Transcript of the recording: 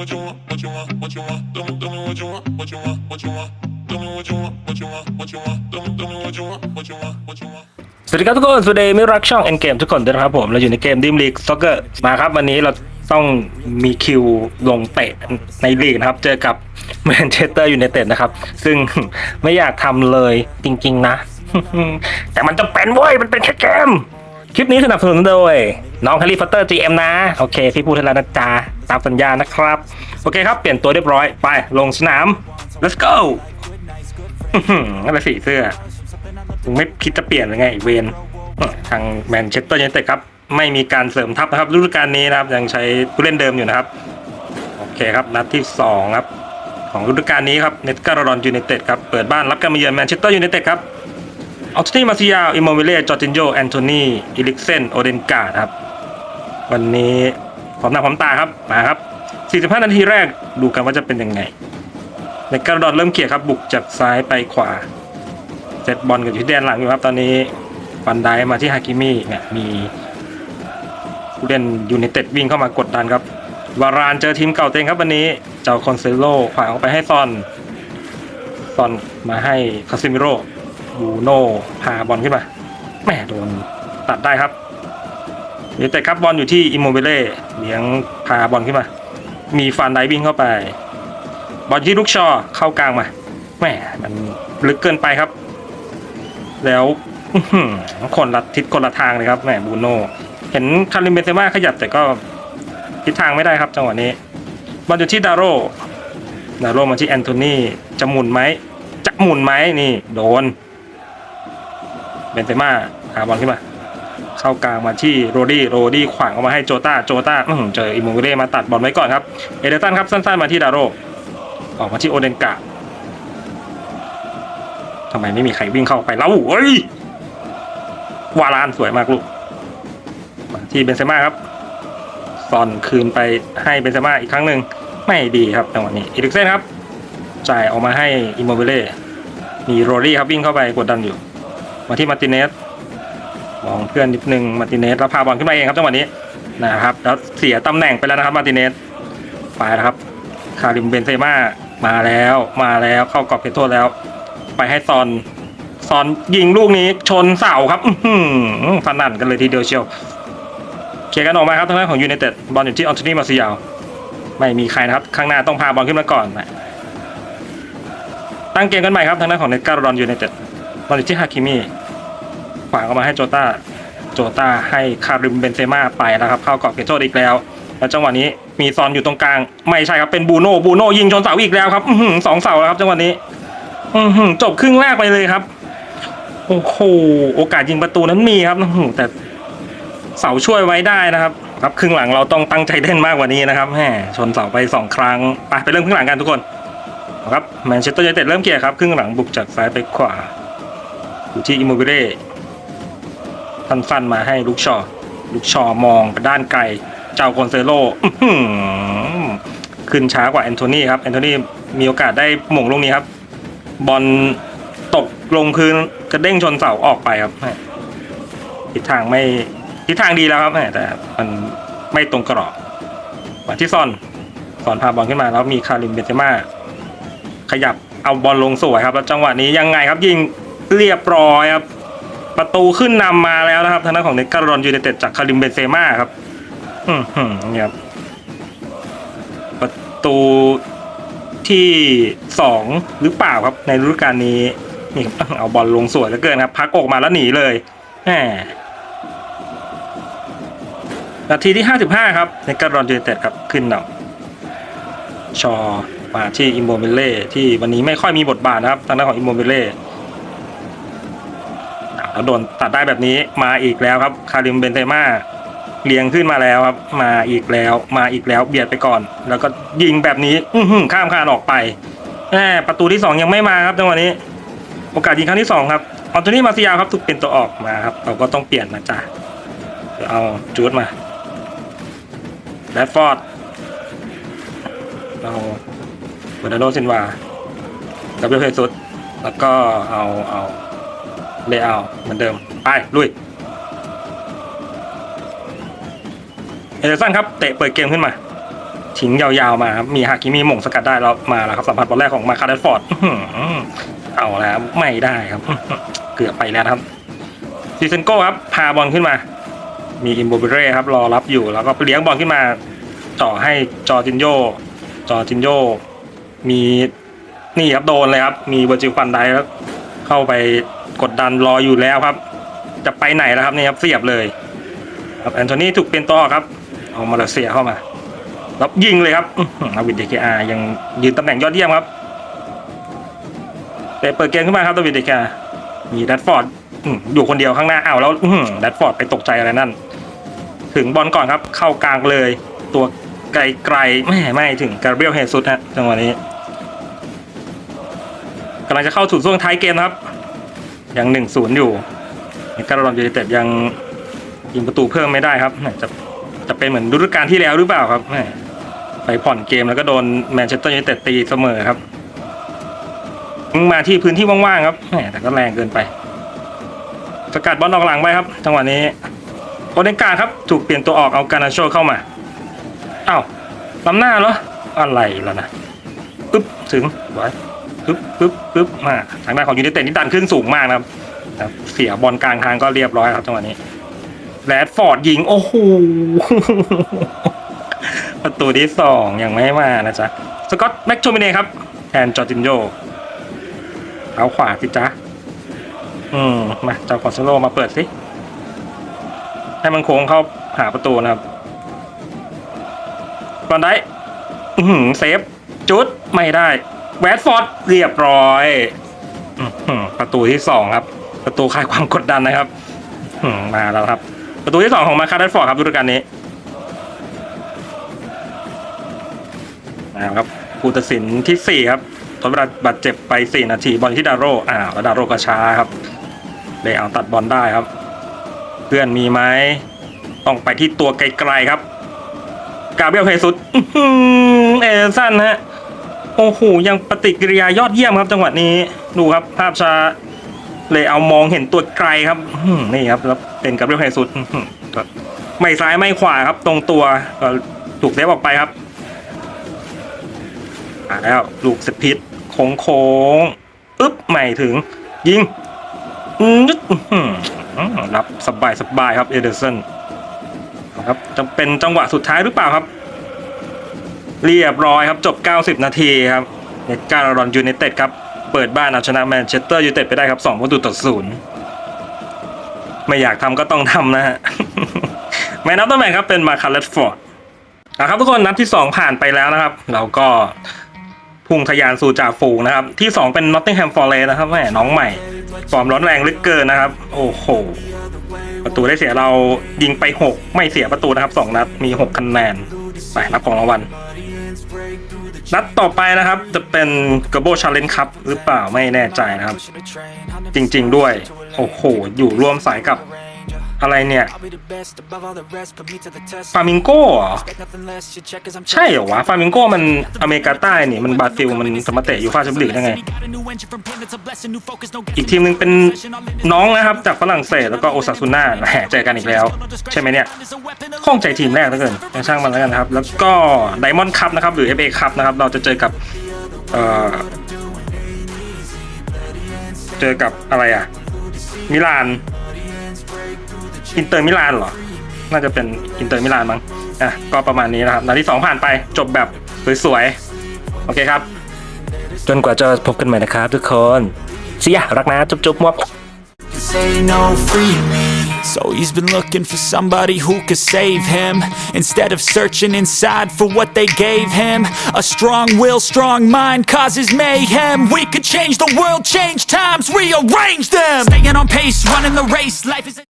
what you want, what you want, what you want. Tell me, tell me what you want, what you want, what you want. Tell me what you want, what you want, what you want. Tell me, tell me what you want, what you want, what you want. สวัสดีครับทุกคน สวัสดีมิรักช่องเอ็นเกมทุกคนด้วยนะครับผม เราอยู่ในเกมดิมลีกซ็อกเกอร์มาครับ วันนี้เราต้องมีคิวลงเตะในลีกนะครับ เจอกับแมนเชสเตอร์ยูไนเต็ดนะครับ ซึ่ง ไม่อยากทำเลยจริง ๆ นะ แต่มันจำเป็นเว้ย มันเป็นแค่เกม คลิปนี้สนับสนุนโดย น้องแฮร์รี่พอตเตอร์ GM นะ โอเค พี่พูดแล้วนะจ๊ะตามสัญญานะครับ โอเคครับ เปลี่ยนตัวเรียบร้อยไปลงสนาม let's go อื้อหืออะไรสีเสื้อไม่คิดจะเปลี่ยนหรือไงเวนทางแมนเชสเตอร์ยูไนเต็ดครับ ไม่มีการเสริมทัพนะครับฤดูกาลนี้นะครับ ยังใช้ผู้เล่นเดิมอยู่นะครับ โอเคครับ นัดที่ 2 ครับ ของฤดูกาลนี้ครับเนตการ์ดอนยูไนเต็ดครับ เปิดบ้านรับการมาเยือนแมนเชสเตอร์ยูไนเต็ดครับ อัลตินีมาซิยาอิโมวิเล่จอร์จินโยแอนโทนีอิลิกเซนโอเดนการ์ดครับ วันนี้พร้อมหน้าพร้อมตาครับ มาครับ 45 นาทีแรกดูกันว่าจะเป็นยังไงเนการ์ดอนเริ่มเขี่ยครับ บุกจากซ้ายไปขวาเซตบอลกับอยู่ที่แดนหลังอยู่ครับ ตอนนี้ฟันไดมาที่ฮากิมิเนี่ยมีผู้เล่นยูไนเต็ดวิ่งเข้ามากดดันครับ วารานเจอทีมเก่าเต็งครับวันนี้ เจ้าคอนเซโลขวางออกไปให้ซอนซอนมาให้คาซิมิโร่ บูโน่พาบอลขึ้นมาแหม่โดนตัดได้ครับยูไนเต็ดครับบอลอยู่ที่อิมโมเบเล่เลี้ยงพาบอลขึ้นมา มีฟันไดวิ่งเข้าไป บอลที่ลูกชอเข้ากลางมาแหม่มันลึกเกินไปครับ แล้วคนละทิศคนละทางเลยครับแหมบูโน่เห็นคาริมเบนเซม่าขยับแต่ก็ทิศทางไม่ได้ครับจังหวะนี้บอลอยู่ที่ดาโรดาโรมาที่แอนโทนีจะหมุนไหมจะหมุนไหมนี่โดน เบนเซม่าหาบอลขึ้นมา เข้ากลางมาที่โรดี้โรดี้ขวางออกมาให้โจต้าโจต้าอื้อหือเจออิมโมเร่มาตัดบอลไว้ก่อนครับเอเดอร์ตันครับสั้นๆมาที่ดาโรออกมาที่โอเดนกาทำไมไม่มีใครวิ่งเข้าไปแล้วเฮ้ยวารานสวยมากลูกมาที่เบนเซม่าครับซอนคืนไปให้เบนเซม่าอีกครั้งหนึ่งไม่ดีครับจังหวะนี้อีริกเซนครับจ่ายออกมาให้อิมโมเบเล่มีโรลี่ครับวิ่งเข้าไปกดดันอยู่ มาที่มาร์ติเนสมองเพื่อนนิดนึงมาร์ติเนสแล้วพาบอลขึ้นมาเองครับจังหวะนี้นะครับแล้วเสียตำแหน่งไปแล้วนะครับมาร์ติเนสไปแล้วครับคาริมเบนเซม่ามาแล้วมาแล้วเข้ากรอบเขตโทษแล้ว ไปให้ซอนซอนยิงลูกนี้ชนเสาครับหือสนั่นกันเลยทีเดียวเชียวเคลียร์กันออกมาครับทางด้านของยูไนเต็ดบอลอยู่ที่ออนโทนีมาซิยาวไม่มีใครนะครับ ข้างหน้าต้องพาบอลขึ้นมาก่อนตั้งเกมกันใหม่ครับทางด้านของเนการ์ดอนยูไนเต็ดบอลอยู่ที่ฮาคิมิ ขวางออกมาให้โจต้าโจต้าให้คาริมเบนเซม่าไปแล้วครับ เข้ากรอบเขตโทษอีกแล้ว แล้วจังหวะนี้มีซอนอยู่ตรงกลาง ไม่ใช่ครับเป็นบูโน่บูโน่ยิงชนเสาอีกแล้วครับอือหือสองเสาแล้วครับจังหวะนี้อือหือจบครึ่งแรกไปเลยครับโอ้โหโอกาสยิงประตูนั้นมีครับแต่เสาช่วยไว้ได้นะครับ ครับครึ่งหลังเราต้องตั้งใจเล่นมากกว่านี้นะครับแหมชนเสาไปสองครั้งไปไปเริ่มครึ่งหลังกันทุกคนครับแมนเชสเตอร์ยูไนเต็ดเริ่มเกียร์ครับครึ่งหลังบุกจากซ้ายไปขวาอยู่ที่อิมโมบิเล่ สั้นๆมาให้ลูกชอ ลูกชอมองไปด้านไกล เจ้าคอนเซโลขึ้นช้ากว่าแอนโทนีครับแอนโทนีมีโอกาสได้หม่งลูกนี้ครับ บอลตกลงพื้นกระเด้งชนเสาออกไปครับทิศทางไม่ทิศทางดีแล้วครับแต่มันไม่ตรงกรอบมาที่ซอนซอนพาบอลขึ้นมาแล้วมีคาริมเบนเซม่าขยับเอาบอลลงสวยครับ แล้วจังหวะนี้ยังไงครับยิงเรียบร้อยครับ ประตูขึ้นนำมาแล้วนะครับทางด้านของเนการอนยูไนเต็ดจากคาริมเบนเซม่าครับอืมเนี่ยครับประตูที่สองหรือเปล่าครับในฤดูกาลนี้นี่เอาบอลลงสวยเหลือเกินครับ พักออกมาแล้วหนีเลยแหมนาทีที่ห้าสิบห้าครับในการอนยูไนเต็ดครับขึ้นนำชอมาที่อิมโมเบเล่ที่วันนี้ไม่ค่อยมีบทบาทนะครับทางด้านของอิมโมเบเล่ โดนตัดได้แบบนี้มาอีกแล้วครับ คาริมเบนเซม่าเลี้ยงขึ้นมาแล้วครับ มาอีกแล้ว มาอีกแล้วเบียดไปก่อน แล้วก็ยิงแบบนี้ อื้ข้ามคานออกไปแหมประตูที่สองยังไม่มาครับจังหวะนี้ โอกาสยิงครั้งที่สองครับออนโทนี่มาซิยาครับถูกเป็นตัวออกมาครับ เราก็ต้องเปลี่ยนนะจ๊ะเอาจูดมาแรดฟอร์ดเอาเบอร์นาโดซินวาดับเบิลเพสุดแล้วก็เอาเอา เลเอาเหมือนเดิม ไป ลุย เอเดร์สันครับ เตะเปิดเกมขึ้นมาทิ้งยาวๆมาครับ มีฮากิมีหม่งสกัดได้แล้วมาแล้วครับ สัมผัสบอลแรกของมาคาร์ดฟอร์ดเอาแล้วไม่ได้ครับ เกือบไปแล้วครับซิเซนโก้ครับ พาบอลขึ้นมา มีอิมโบเบเร่ครับ รอรับอยู่ แล้วก็เลี้ยงบอลขึ้นมาจ่อให้จอจินโยจอจินโยมีนี่ครับโดนเลยครับ มีเวอร์จิลฟันได้แล้วเข้าไป กดดันรออยู่แล้วครับ จะไปไหนแล้วครับนี่ครับเสียบเลยครับแอนโทนีถูกเปลี่ยนตัวอครับเอามาเลเซียเข้ามาแล้วยิงเลยครับอาวิดเดเคอายังยืนตำแหน่งยอดเยี่ยมครับแต่เปิดเกมขึ้นมาครับดาวิดเดเคามีแรดฟอร์ดอยู่คนเดียวข้างหน้าอ้าวแล้วอื้อหือแรดฟอร์ดไปตกใจอะไรนั่น ถึงบอลก่อนครับ เข้ากลางเลย ตัวไกลๆไม่ไม่ถึงการเบรียลเฮซุดฮะจังหวะนี้กำลังจะเข้าสู่ช่วงท้ายเกมครับ ยังหนึ่งศูนย์อยู่การลอนยูไนเต็ดยังยิงประตูเพิ่มไม่ได้ครับจะจะเป็นเหมือนฤดูกาลที่แล้วหรือเปล่าครับแหม่ไปผ่อนเกมแล้วก็โดนแมนเชสเตอร์ยูไนเต็ดตีเสมอครับมาที่พื้นที่ว่างๆครับแต่ก็แรงเกินไป สกัดบอลออกหลังไปครับจังหวะนี้โอเดนการ์ครับถูกเปลี่ยนตัวออกเอาการนาโชเข้ามาอ้าวล้ำหน้าเหรออะไรแล้วนะปึ๊บถึงไว้ ปึ๊บปึ๊บปึ๊บมาทางด้านของยูไนเต็ดนี่ดันขึ้นสูงมากนะครับเสียบอลกลางทางก็เรียบร้อยครับจังหวะนี้แรดฟอร์ดยิง โอ้โหประตูที่สองยังไม่มานะจ๊ะสกอตแม็กโทมิเน่ครับแทนจอร์จินโยเอาขวาสิจ๊ะอืมมาเจ้าคอนโซโลมาเปิดสิให้มันโค้งเข้าหาประตูนะครับบอลได้เซฟจุดไม่ได้ แวดฟอร์ดเรียบร้อยประตูที่สองครับ ประตูคลายความกดดันนะครับมาแล้วครับ ประตูที่สองของมาคาร์ดฟอร์ดครับฤดูกาลนี้นะครับผู้ตัดสินที่สี่ครับทดเวลาบาดเจ็บไปสี่นาทีบอลที่ดาโรอ้าวแล้วดาโรก็ช้าครับเลยเอาตัดบอลได้ครับ เพื่อนมีไหมต้องไปที่ตัวไกลๆครับ กาเบรียลเฮซุสเอเดนสันฮะ โอ้โหยังปฏิกิริยายอดเยี่ยมครับจังหวะนี้ดูครับภาพช้าเลยเอามองเห็นตัวไกลครับนี่ครับแล้วเป็นกาเบรียลเฮซุสอื้อหือก็ไม่ซ้ายไม่ขวาครับ ตรงตัวก็ถูกเซฟออกไปครับมาแล้วลูกสพิษโค้งโค้งปึ๊บใหม่ถึง ยิงอืมยึดรับสบายสบายครับเอเดอร์สันครับจะเป็นจังหวะสุดท้ายหรือเปล่าครับ เรียบร้อยครับจบ 90 นาทีครับเนการารอนยูไนเต็ดครับเปิดบ้านเอาชนะแมนเชสเตอร์ยูไนเต็ดไปได้ครับ2ประตูต่อศูนย์ไม่อยากทำก็ต้องทำนะฮะแมนนับตำแหน่งครับเป็นมาคาร์เลตฟอร์ดนะครับทุกคนนัดที่ 2 ผ่านไปแล้วนะครับ เราก็พุ่งทะยานสู่จ่าฝูงนะครับ ที่ 2 เป็นนอตติงแฮมฟอร์เรสนะครับแหมน้องใหม่ ฟอร์มร้อนแรงลึกเกินนะครับ โอ้โห ประตูได้เสียเรายิงไป 6 ไม่เสียประตูนะครับ 2 นัดมี 6 คะแนนไปรับของรางวัล นัดต่อไปนะครับ จะเป็นกระโบชาเลนครับหรือเปล่าไม่แน่ใจนะครับ จริง ๆ ด้วย โอ้โห อยู่ร่วมสายกับ อะไรเนี่ยฟามิงโก้เหรอใช่เหรอวะฟามิงโก้มันอเมริกาใต้นี่มันบราซิลมันสมมาเตะอยู่ฟาแชมเปี้ยนลีกได้ไง อีกทีมหนึ่งเป็นน้องนะครับ จากฝรั่งเศสแล้วก็โอซาซูน่าแหมเจอกันอีกแล้ว ใช่ไหมเนี่ยข้องใจทีมแรกเหลือเกินยังช่างมันแล้วกันครับ แล้วก็ไดมอนด์คัพนะครับ หรือ FA คัพนะครับ เราจะเจอกับเอ่อเจอกับอะไรอะมิลาน อินเตอร์มิลานเหรอ น่าจะเป็นอินเตอร์มิลานมั้ง อะ ก็ประมาณนี้นะครับ นาทีสองผ่านไปจบแบบสวยๆ โอเคครับ จนกว่าจะพบกันใหม่นะครับทุกคน เสียรักนะ จุ๊บๆมวบ Cause ain't no free me. So he's been looking for somebody who could save him Instead of searching inside for what they gave him A strong will, strong mind causes mayhem We could change the world, change times, rearrange them Staying on pace, running the race, life is a